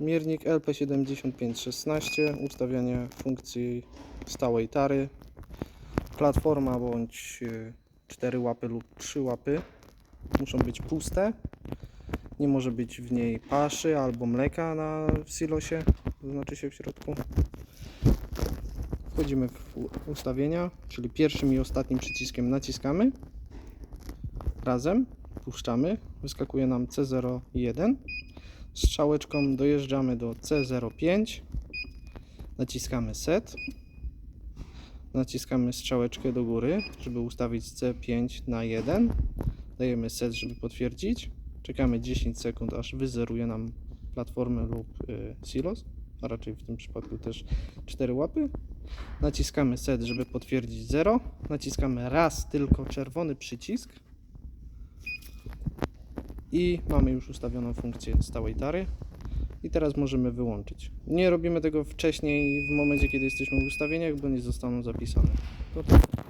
Miernik LP7516, ustawianie funkcji stałej tary, platforma bądź 4 łapy lub 3 łapy muszą być puste. Nie może być w niej paszy albo mleka na silosie, znaczy się w środku. Wchodzimy w ustawienia, czyli pierwszym i ostatnim przyciskiem naciskamy. Razem puszczamy, wyskakuje nam C01. Strzałeczką dojeżdżamy do C05. Naciskamy set. Naciskamy strzałeczkę do góry, żeby ustawić C5 na 1. Dajemy set, żeby potwierdzić. Czekamy 10 sekund, aż wyzeruje nam platformę lub y, silos, a raczej w tym przypadku też 4 łapy. Naciskamy set, żeby potwierdzić 0. Naciskamy raz tylko czerwony przycisk. I mamy już ustawioną funkcję stałej tary. I teraz możemy wyłączyć. Nie robimy tego wcześniej, w momencie kiedy jesteśmy w ustawieniach, bo nie zostaną zapisane. To tak.